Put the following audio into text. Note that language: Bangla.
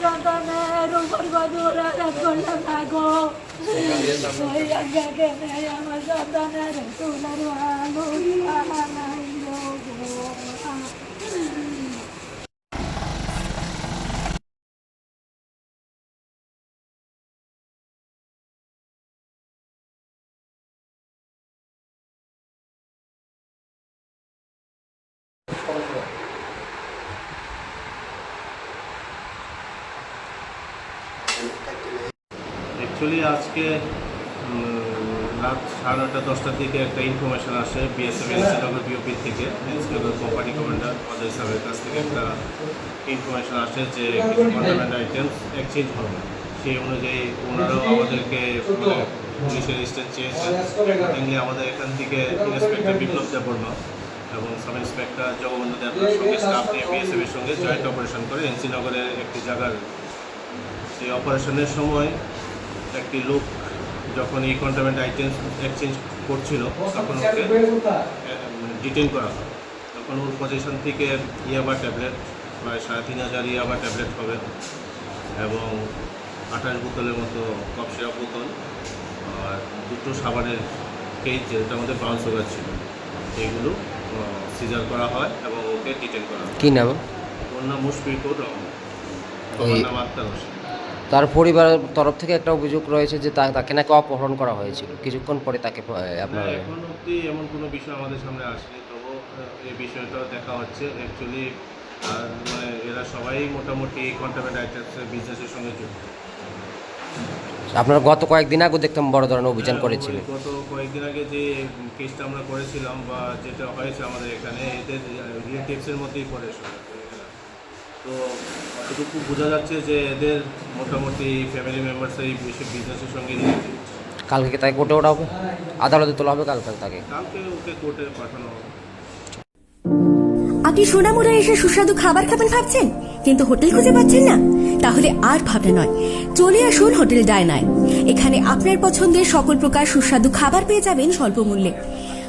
Perdóname por madurar con la mago. Soy acá que me llamo Santander, tu larvalo y amana y lobo. Thank you. Actually আজকে রাত সাড়ে নটা দশটার দিকে একটা ইনফরমেশন আসে বিএসএফ এনসিনগর বিওপি থেকে। এনসিনগর কোম্পানি কমান্ডার অজয় সাহেবের কাছ থেকে একটা ইনফরমেশন আসে যে কিছু কন্টামেন্ট আইটেমস এক্সচেঞ্জ হবে। সেই অনুযায়ী ওনারাও আমাদেরকে মানে পুলিশের স্টেট চেয়েছেন অ্যাকর্ডিংলি আমাদের এখান থেকে ইন্সপেক্টর বিপ্লব দেবর্ণ এবং সাব ইন্সপেক্টর জগবন্ধু দেবনার সঙ্গে স্টাফ নিয়ে বিএসএফ এর সঙ্গে জয়েন্ট অপারেশন করে। এনসিনগরের একটি জায়গার সেই অপারেশনের সময় একটি লোক যখন এই কন্টামেন্ট আইটেম এক্সচেঞ্জ করছিল তখন ওকে ডিটেন করা হয়। তখন ওর পজিশন থেকে ইয়াবা ট্যাবলেট প্রায় সাড়ে তিন হাজার ইয়াবা ট্যাবলেট হবে এবং আঠাশ বোতলের মতো কফ সিরাপ বোতল আর দুটো সাবানের কেজ যেটা আমাদের ব্রাউন সুগার ছিল এইগুলো সিজার করা হয় এবং ওকে ডিটেন করা হয়। কি নাম? ওর নাম মুশফিকুর রহমান। তার পরিবারের তরফ থেকে একটা অভিযোগ রয়েছে যে তাকে নাকি অপহরণ করা হয়েছিল। কিছুক্ষণ পরে তাকে আপনার এখন অবধি এমন কোনো বিষয় আমাদের সামনে আসেনি। তবু এই বিষয়টাও দেখা হচ্ছে। অ্যাকচুয়ালি মানে এরা সবাই মোটামুটি কন্টামেন্ট আইটেমসের বিজনেসের সঙ্গে যুক্ত। আপনার গত কয়েকদিন আগে দেখতাম বড় ধরনের অভিযান হ্যাঁ, করেছিলেন ওই গত কয়েকদিন আগে যে কেসটা আমরা করেছিলাম বা যেটা হয়েছে আমাদের এখানে এদের রিলেটিভসের মধ্যেই পড়ে। তো এটুকু বোঝা যাচ্ছে যে এদের মোটামুটি ফ্যামিলি মেম্বার্স এই বিজনেসের সঙ্গে কালকে তাকে কোর্টে ওঠা হবে আদালতে তোলা হবে কালকে তাকে? কালকে ওকে কোর্টে পাঠানো হবে। আপনি সোনামুড়া এসে সুস্বাদু খাবার খাবেন ভাবছেন? কিন্তু হোটেল খুঁজে পাচ্ছেন না? তাহলে আর ভাবনা নয়। চলে আসুন হোটেল ডায়নায়। এখানে আপনার পছন্দের সকল প্রকার সুস্বাদু খাবার পেয়ে যাবেন স্বল্প মূল্যে